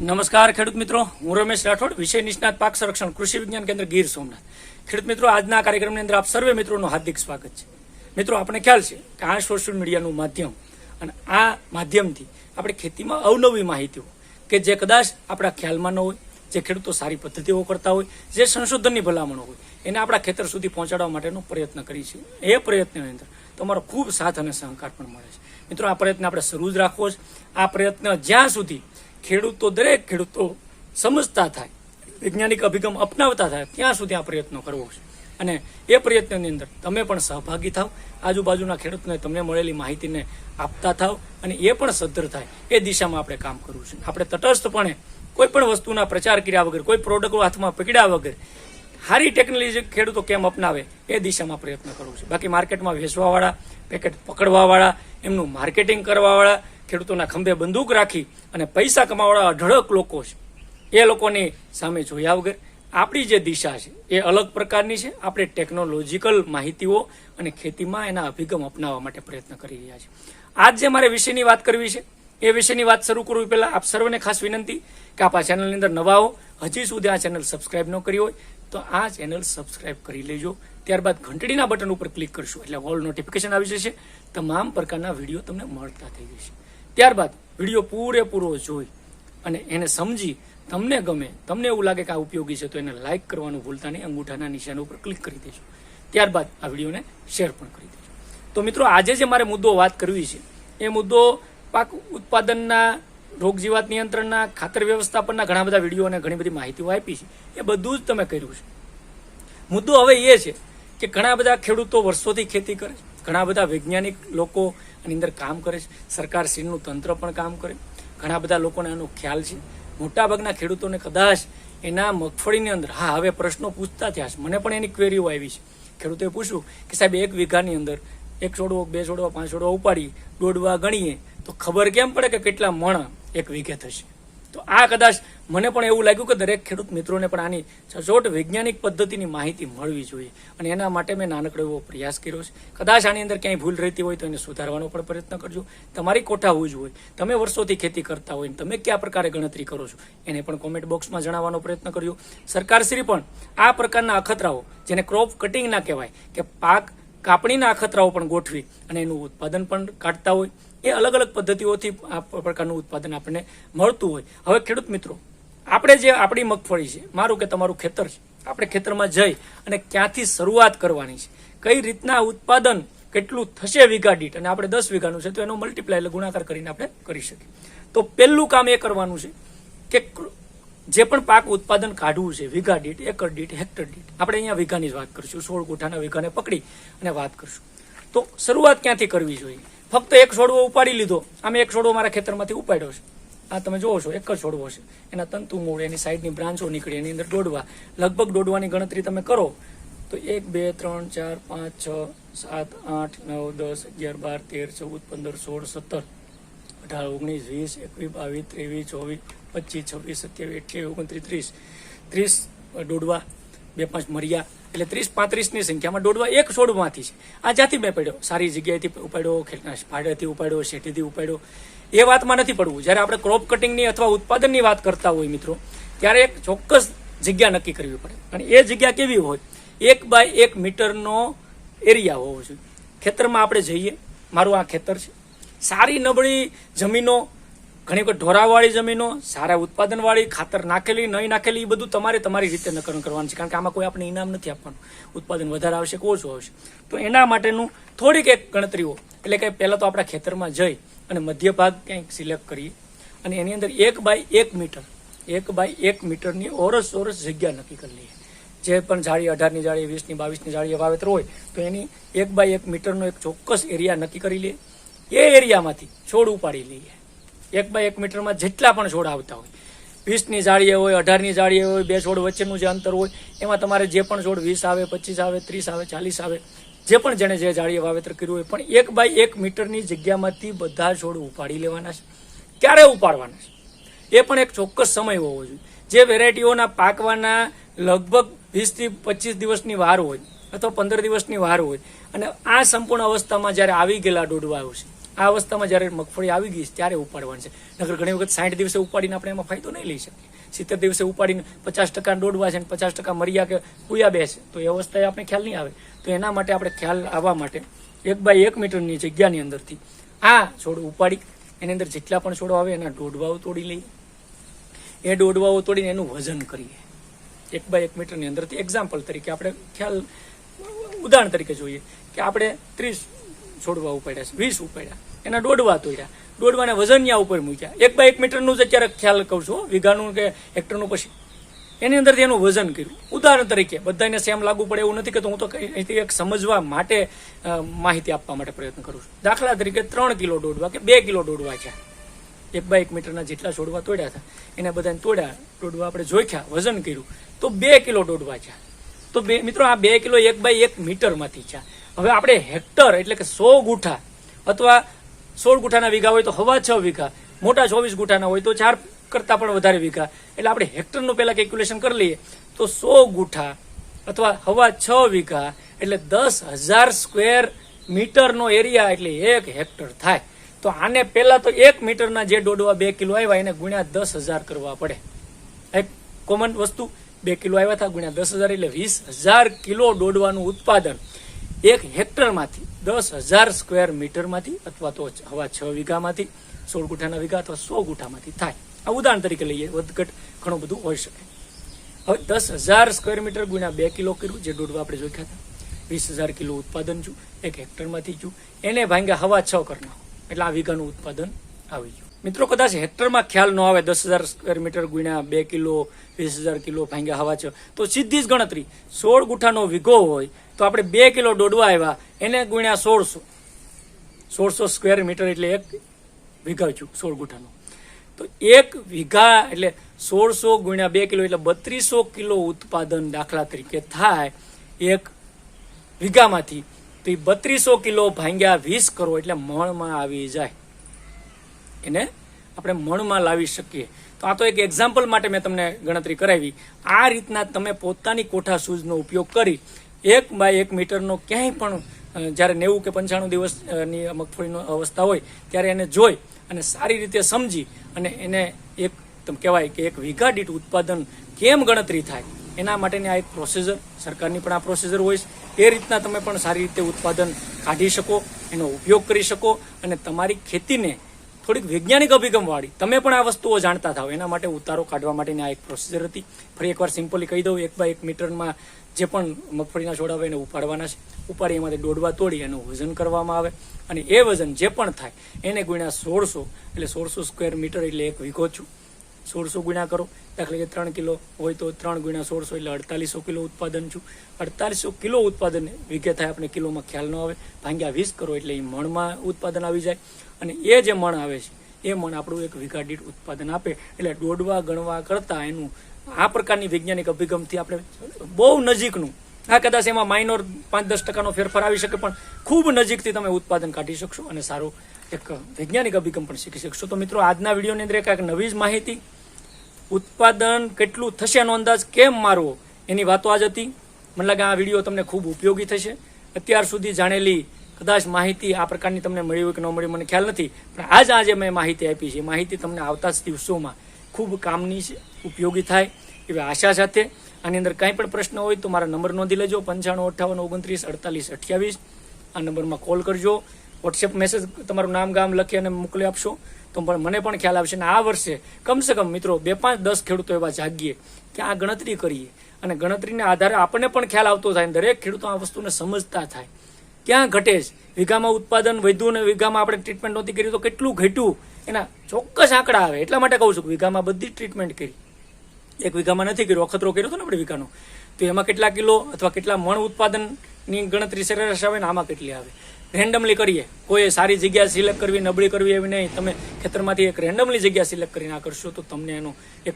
નમસ્કાર, ખેડૂત મિત્રો. હું રમેશ રાઠોડ, વિષય નિષ્ણાત પાક સંરક્ષણ કૃષિ વિજ્ઞાન કેન્દ્ર ગીર સોમનાથ. ખેડૂત મિત્રો, આજના કાર્યક્રમની અંદર આપ સર્વે મિત્રોનું હાર્દિક સ્વાગત છે. મિત્રો, આપણે ખ્યાલ છે કે આ સોશિયલ મીડિયાનું માધ્યમ અને આ માધ્યમથી આપણે ખેતીમાં અવનવી માહિતીઓ કે જે કદાચ આપણા ખ્યાલમાં ન હોય, જે ખેડૂતો સારી પદ્ધતિઓ કરતા હોય, જે સંશોધનની ભલામણો હોય, એને આપણા ખેતર સુધી પહોંચાડવા માટેનો પ્રયત્ન કરી છીએ. એ પ્રયત્નની અંદર તમારો ખૂબ સાથ અને સહકાર પણ મળે છે. મિત્રો, આ પ્રયત્ન આપણે શરૂ જ રાખવો છે. આ પ્રયત્ન જ્યાં સુધી ખેડૂતો દરેક ખેડૂતો સમજતા થાય. વૈજ્ઞાનિક અભિગમ અપનાવતા થાય. ત્યાં સુધી આ પ્રયત્નો કરવો છે. અને એ પ્રયત્નની અંદર તમે પણ સહભાગી થાવ. આજુબાજુના ખેડૂતને તમને મળેલી માહિતીને આપતા થાવ અને એ પણ સદ્ધર થાય. એ દિશામાં આપણે કામ કરવું છે. આપણે તટસ્થપણે કોઈ પણ વસ્તુના પ્રચાર કર્યા વગર, કોઈ પ્રોડક્ટો હાથમાં પકડ્યા વગર સારી ટેકનોલોજી ખેડૂતો કેમ અપનાવે, એ દિશામાં પ્રયત્ન કરવો છે. બાકી માર્કેટમાં વેચવાવાળા, પેકેટ પકડવાવાળા, એમનું માર્કેટિંગ કરવાવાળા ખેડૂતોના ખંભે બંદૂક રાખી અને પૈસા કમાવાળા અઢળક લોકો છે. એ લોકોની સામે જોયા વગર આપણી જે દિશા છે, એ અલગ પ્રકારની છે. આપણે ટેકનોલોજીકલ માહિતીઓ અને ખેતીમાં એના અભિગમ અપનાવવા માટે પ્રયત્ન કરી રહ્યા છે આજ જે મારે વિષયની વાત કરવી છે, એ વિષયની વાત શરૂ કરવી પહેલા આપ સર્વને ખાસ વિનંતી કે આપ આ ચેનલની અંદર નવા હો. હજી સુધી આ ચેનલ સબસ્ક્રાઇબ ન કરી હોય તો આ ચેનલ સબસ્ક્રાઇબ કરી લેજો. ત્યારબાદ ઘંટડીના બટન ઉપર ક્લિક કરશો એટલે ઓલ નોટિફિકેશન આવી જશે. તમામ પ્રકારના વીડિયો તમને મળતા થઈ જશે. ત્યારબાદ વીડિયો પૂરેપૂરો જોઈ અને એને સમજી તમને ગમે, તમને એવું લાગે કે આ ઉપયોગી છે, તો એને લાઇક કરવાનું ભૂલતા નહીં, અંગૂઠાના નિશાન ઉપર ક્લિક કરી દેજો. ત્યારબાદ આ વિડીયોને શેર પણ કરી દેજો. તો મિત્રો, આજે જે મારે મુદ્દો વાત કરવી છે, એ મુદ્દો પાક ઉત્પાદનના રોગજીવાત નિયંત્રણના, ખાતર વ્યવસ્થાપનના ઘણા બધા વીડિયો અને ઘણી બધી માહિતીઓ આપી છે. એ બધું જ તમે કર્યું છે. મુદ્દો હવે એ છે કે ઘણા બધા ખેડૂતો વર્ષોથી ખેતી કરે છે. ઘણા બધા વૈજ્ઞાનિક લોકો આની અંદર કામ કરે છે. સરકાર શ્રીનું તંત્ર પણ કામ કરે. ઘણા બધા લોકોને આનો ખ્યાલ છે. મોટાભાગના ખેડૂતોને કદાચ એના મગફળીની અંદર, હા, હવે પ્રશ્નો પૂછતા થયા છે. મને પણ એની ક્વેરીઓ આવી છે. ખેડૂતોએ પૂછ્યું કે સાહેબ, એક વીઘાની અંદર એક છોડવો, બે છોડવા, પાંચ છોડવા ઉપાડી દોડવા ગણીએ, તો ખબર કેમ પડે કે કેટલા મણ એક વીઘે થશે? તો આ કદાચ મને પણ એવું લાગ્યું કે દરેક ખેડૂત મિત્રોને પણ આની સચોટ વૈજ્ઞાનિક પદ્ધતિની માહિતી મળવી જોઈએ. અને એના માટે મેં નાનકડો એવો પ્રયાસ કર્યો છે. કદાચ આની અંદર ક્યાંય ભૂલ રહેતી હોય તો એને સુધારવાનો પણ પ્રયત્ન કરજો. તમારી કોઠા હોય હોય. તમે વર્ષોથી ખેતી કરતા હોય તમે કયા પ્રકારે ગણતરી કરો છો? એને પણ કોમેન્ટ બોક્સમાં જણાવવાનો પ્રયત્ન કરજો સરકારશ્રી પણ આ પ્રકારના અખતરાઓ, જેને ક્રોપ કટિંગ ના કહેવાય, કે પાક કાપણીના અખતરાઓ પણ ગોઠવી અને એનું ઉત્પાદન પણ કાઢતા હોય. એ અલગ અલગ પદ્ધતિઓથી આ પ્રકારનું ઉત્પાદન આપણને મળતું હોય. હવે ખેડૂત મિત્રો, આપણે જે આપણી મગફળી છે, મારું કે તમારું ખેતર છે, આપણે ખેતરમાં જઈ અને ક્યાંથી શરૂઆત કરવાની છે, કઈ રીતના ઉત્પાદન કેટલું થશે વીઘા દીઠ, અને આપણે દસ વીઘાનું છે, તો એનો મલ્ટીપ્લાય એટલે ગુણાકાર કરીને આપણે કરી શકીએ. તો પહેલું કામ એ કરવાનું છે કે જે પણ પાક ઉત્પાદન કાઢવું છે, વીઘા દીઠ, એકર દીઠ, હેક્ટર દીઠ, આપણે અહીંયા વીઘાની જ વાત કરીશું, સોળ ગુઠાના વીઘાને પકડી અને વાત કરશું. તો શરૂઆત ક્યાંથી કરવી જોઈએ? ફક્ત એક છોડવો ઉપાડી લીધો. આમે એક છોડવો મારા ખેતરમાંથી ઉપાડ્યો છે. આ તમે જોવો છો, એક જ છોડવો છે. એના તંતુ મૂળ, એની સાઈડની બ્રાન્ચો નીકળી, એની અંદર દોડવા. લગભગ દોડવાની ગણતરી તમે કરો, તો એક, બે, ત્રણ, ચાર, પાંચ, છ, સાત, આઠ, નવ, દસ, અગિયાર, બાર, તેર, ચૌદ, પંદર, સોળ, સત્તર, અઢાર, ઓગણીસ, વીસ, એકવીસ, બાવીસ, ત્રેવીસ, ચોવીસ, પચીસ, છવ્વીસ, સત્યાવીસ, અઠ્યાવીસ, ઓગણત્રીસ, ત્રીસ. ત્રીસ દોડવા. બે, પાંચ, મર્યા. એટલે ત્રીસ પાંત્રીસની સંખ્યામાં દોડવા એક છોડમાંથી છે. આ જ્યાંથી મેં પડ્યો. સારી જગ્યાએથી ઉપાડ્યો ભાડેથી ઉપાડ્યો, શેઠીથી ઉપાડ્યો. એ વાતમાં નથી પડવું. જ્યારે આપણે ક્રોપ કટિંગની અથવા ઉત્પાદનની વાત કરતા હોય મિત્રો, ત્યારે એક ચોક્કસ જગ્યા નક્કી કરવી પડે. અને એ જગ્યા કેવી હોય? એક બાય એક મીટરનો એરિયા હોવો જોઈએ. ખેતરમાં આપણે જઈએ. મારું આ ખેતર છે. સારી નબળી જમીનો ઘણી વખત ઢોરાવાળી જમીનો, સારા ઉત્પાદનવાળી, ખાતર નાખેલી, નહીં નાખેલી એ બધું તમારે તમારી રીતે નકરણ કરવાનું છે. કારણ કે આમાં કોઈ આપણે ઇનામ નથી આપવાનું. ઉત્પાદન વધારે આવશે કે ઓછું આવશે. તો એના માટેનું થોડીક એક ગણતરીઓ. એટલે કે પહેલાં તો આપણા ખેતરમાં જઈ અને મધ્ય ભાગ ક્યાંક સિલેક્ટ કરીએ. અને એની અંદર એક બાય એક મીટર, એક બાય એક મીટરની ઓરસ ઓરસ જગ્યા નક્કી કરી લઈએ. જે પણ જાળી અઢારની જાળી, વીસની, બાવીસની જાળી વાવેતર હોય, તો એની એક બાય એક મીટરનો એક ચોક્કસ એરિયા નક્કી કરી લઈએ. એ એરિયામાંથી છોડ ઉપાડી લઈએ. એક બાય એક મીટરમાં જેટલા પણ છોડ આવતા હોય. વીસની જાળીએ હોય, અઢારની જાળીએ હોય, બે છોડ વચ્ચેનું જે અંતર હોય, એમાં તમારે જે પણ છોડ વીસ આવે, પચીસ આવે, ત્રીસ આવે, ચાલીસ આવે, જે પણ જેણે જે જાળીએ વાવેતર કર્યું હોય, પણ એક બાય એક મીટરની જગ્યામાંથી બધા છોડ ઉપાડી લેવાના છે. ક્યારે ઉપાડવાના છે? એ પણ એક ચોક્કસ સમય હોવો જોઈએ. જે વેરાયટીઓના પાકવાના લગભગ વીસથી પચીસ દિવસની વાર હોય, અથવા પંદર દિવસની વાર હોય, અને આ સંપૂર્ણ અવસ્થામાં જ્યારે આવી ગયેલા ડોડવાયો આવશે આ અવસ્થામાં જ્યારે મગફળી આવી ગઈ ત્યારે ઉપાડવાની છે. નગર ઘણી વખત સાઠ દિવસે ઉપાડીને આપણે એમાં ફાયદો નહીં લઈ શકીએ. સિત્તેર દિવસે ઉપાડીને પચાસ ટકા દોડવા છે અને પચાસ ટકા મરિયા કે કુયા બેસે તો એ અવસ્થાએ આપણે ખ્યાલ નહીં આવે. તો એના માટે આપણે ખ્યાલ આવવા માટે એક બાય એક મીટરની જગ્યાની અંદરથી આ છોડ ઉપાડી, એની અંદર જેટલા પણ છોડો આવે એના દોડવાઓ તોડી લઈએ. એ દોડવાઓ તોડીને એનું વજન કરીએ. એક બાય એક મીટરની અંદરથી એક્ઝામ્પલ તરીકે આપણે ખ્યાલ ઉદાહરણ તરીકે જોઈએ કે આપણે ત્રીસ છોડવા ઉપાડ્યા છે, વીસ ઉપાડ્યા. એના દોડવા તોડ્યા. દોડવાને વજન ન્યા ઉપર મૂક્યા. એક બાય એક મીટરનું જ અત્યારે ખ્યાલ કહું છું વીઘાનું કે હેક્ટરનું પછી. એની અંદરથી એનું વજન કર્યું. ઉદાહરણ તરીકે બધાને સેમ લાગુ પડે એવું નથી કે હું તો અહીંથી એક સમજવા માટે માહિતી આપવા માટે પ્રયત્ન કરું છું. દાખલા તરીકે ત્રણ કિલો દોડવા કે બે કિલો દોડવા છે. એક બાય એક મીટરના જેટલા છોડવા તોડ્યા હતા, એને બધાને તોડ્યા. દોડવા આપણે જોખ્યા, વજન કર્યું. તો બે કિલો દોડવા છે. તો બે, મિત્રો, આ બે કિલો એક બાય એક મીટરમાંથી છે. હવે આપણે હેક્ટર એટલે કે સો ગુઠા અથવા સોળ ગુઠાના વીઘા હોય તો હવા છ વીઘા, મોટા ચોવીસ ગુઠાના હોય તો ચાર કરતાં પણ વધારે વીઘા. એટલે આપણે હેક્ટરનું પહેલા કેલ્ક્યુલેશન કરી લઈએ. તો સો ગુઠા અથવા હવા છ વીઘા એટલે દસ હજાર સ્ક્વેર મીટરનો એરિયા એટલે એક હેક્ટર થાય. તો આને પહેલા તો એક મીટરના જે દોડવા બે કિલો આવ્યા એને ગુણ્યા દસ હજાર કરવા પડે. એક કોમન વસ્તુ, બે કિલો આવ્યા હતા ગુણ્યા દસ હજાર એટલે વીસ હજાર કિલો દોડવાનું ઉત્પાદન. એક હેક્ટરમાંથી દસ હજાર સ્ક્વેર મીટરમાંથી અથવા તો હવા છ વીઘામાંથી, સોળ ગુઠાના વીઘા અથવા સો ગુઠામાંથી થાય. આ ઉદાહરણ તરીકે લઈએ, વધઘટ ઘણું બધું હોઈ શકે. હવે દસ હજાર સ્ક્વેર મીટર ગુણ્યા બે કિલો કર્યું, જે દોડવા આપણે જોખ્યા હતા. વીસ હજાર કિલો ઉત્પાદન છું એક હેક્ટરમાંથી છું એને ભાંગ્યા હવા છ કરી એટલે આ વીઘાનું ઉત્પાદન આવી ગયું. મિત્રો કદાચ હેક્ટરમાં ખ્યાલ ન આવે, દસ હજાર સ્ક્વેર મીટર ગુણ્યા બે કિલો, વીસ હજાર કિલો ભાંગ્યા હવા છે, તો સીધી જ ગણતરી. સોળ ગુઠાનો વિઘો હોય, તો આપણે બે કિલો દોડવા આવ્યા, એને ગુણ્યા સોળસો. સોળસો સ્ક્વેર મીટર એટલે એક વીઘા છું સોળ ગુઠાનો. તો એક વીઘા એટલે સોળસો ગુણ્યા બે કિલો એટલે બત્રીસો કિલો ઉત્પાદન દાખલા તરીકે થાય એક વીઘામાંથી. તો એ બત્રીસો કિલો ભાંગ્યા વીસ કરો એટલે મણમાં આવી જાય. એને આપણે મણમાં લાવી શકીએ. તો આ તો એક એક્ઝામ્પલ માટે મેં તમને ગણતરી કરાવી. આ રીતના તમે પોતાની કોઠા સૂઝનો ઉપયોગ કરી એક બાય એક મીટરનો ક્યાંય પણ જ્યારે નેવું કે પંચાણું દિવસની મગફળીનો અવસ્થા હોય, ત્યારે એને જોઈ અને સારી રીતે સમજી અને એને એક, તમે કહેવાય કે એક વીઘા દીઠ ઉત્પાદન કેમ ગણતરી થાય? એના માટેની આ એક પ્રોસીજર સરકારની પણ આ પ્રોસીજર હોય એ રીતના તમે પણ સારી રીતે ઉત્પાદન કાઢી શકો, એનો ઉપયોગ કરી શકો અને તમારી ખેતીને થોડીક વૈજ્ઞાનિક અભિગમ વાળી તમે પણ આ વસ્તુઓ જાણતા થાવ. એના માટે ઉતારો કાઢવા માટેની આ એક પ્રોસીજર હતી. ફરી એકવાર સિમ્પલી કહી દઉં, એક બાય એક મીટરમાં જે પણ મગફળીના છોડ આવે એને ઉપાડવાના છે. ઉપાડી એમાંથી દોડવા તોડી એનું વજન કરવામાં આવે અને એ વજન જે પણ થાય એને ગુણ્યા સોળસો એટલે સોળસો સ્ક્વેર મીટર એટલે એક વીઘો છું. સોળસો ગુણ્યા કરો. દાખલા કે ત્રણ કિલો હોય તો ત્રણ ગુણ્યા સોળસો એટલે અડતાલીસો કિલો ઉત્પાદન છું. અડતાલીસો કિલો ઉત્પાદન વીઘે થાય આપણે કિલોમાં ખ્યાલ ન આવે. ભાંગ્યા વીસ કરો એટલે એ મણમાં ઉત્પાદન આવી જાય. અને એ જે મણ આવે છે, એ મણ આપણું એક વીઘા ઉત્પાદન આપે. એટલે દોડવા, ગણવા કરતા એનું આ પ્રકારની વૈજ્ઞાનિક અભિગમથી આપણે બહુ નજીકનું. આ કદાચ એમાં માઇનોર પાંચ દસ ટકાનો ફેરફાર આવી શકે, પણ ખૂબ નજીકથી તમે ઉત્પાદન કાઢી શકશો અને સારું એક વૈજ્ઞાનિક અભિગમ પણ શીખી શકશો. તો મિત્રો, આજના વિડીયોની અંદર એક નવી જ માહિતી ઉત્પાદન કેટલું થશે એનો અંદાજ કેમ મારવો? એની વાતો આજ હતી. મને લાગે આ વીડિયો તમને ખૂબ ઉપયોગી થશે. અત્યાર સુધી જાણેલી કદાચ માહિતી આ પ્રકારની તમને મળી હોય કે ન મળી મને ખ્યાલ નથી. પણ આજ આજે મેં માહિતી આપી છે. માહિતી તમને આવતા જ દિવસોમાં ખૂબ કામની ઉપયોગી થાય એવી આશા સાથે. આની અંદર કાંઈ પણ પ્રશ્ન હોય તો મારા નંબર નોંધી લેજો, પંચાણું, અઠ્ઠાવન, ઓગણત્રીસ, અડતાલીસ, અઠ્યાવીસ. આ નંબરમાં કોલ કરજો. વોટ્સએપ મેસેજ તમારું નામ, ગામ લખી અને મોકલી આપશો. તો મને પણ ખ્યાલ આવશે અને આ વર્ષે કમસે કમ મિત્રો બે પાંચ દસ ખેડૂતો એવા જાગીએ કે આ ગણતરી કરીએ. અને ગણતરીના આધારે આપણને પણ ખ્યાલ આવતો થાય દરેક ખેડૂતો આ વસ્તુને સમજતા થાય. ક્યાં ઘટે છે? વીઘામાં ઉત્પાદન વધ્યું અને વીઘામાં આપણે ટ્રીટમેન્ટ નહોતી કરી તો કેટલું ઘટ્યું? એના ચોક્કસ આંકડા આવે. એટલા માટે કહું છું કે વીઘામાં બધી ટ્રીટમેન્ટ કરી. એક વીઘામાં નથી કર્યો, અખતરો કર્યો હતો ને આપણે વીઘાનો. તો એમાં કેટલા કિલો અથવા કેટલા મણ ઉત્પાદનની ગણતરી સરેરાશ આવે ને આમાં કેટલી આવે. રેન્ડમલી કરીએ. કોઈ સારી જગ્યા સિલેક્ટ કરવી, નબળી કરવી એવી નહીં. તમે ખેતરમાંથી એક રેન્ડમલી જગ્યા સિલેક્ટ કરીને આ કરશો તો તમને એનો એક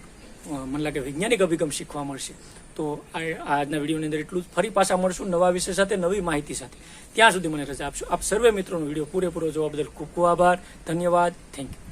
મને લાગે વૈજ્ઞાનિક અભિગમ શીખવા મળશે. તો આ, આજના વિડીયોની અંદર એટલું જ. ફરી પાછા મળશું નવા વિષય સાથે, નવી માહિતી સાથે. ત્યાં સુધી મને રજા આપશો. આપ સર્વે મિત્રોનો વીડિયો પૂરેપૂરો જોવા બદલ ખૂબ ખૂબ આભાર. ધન્યવાદ. Thank you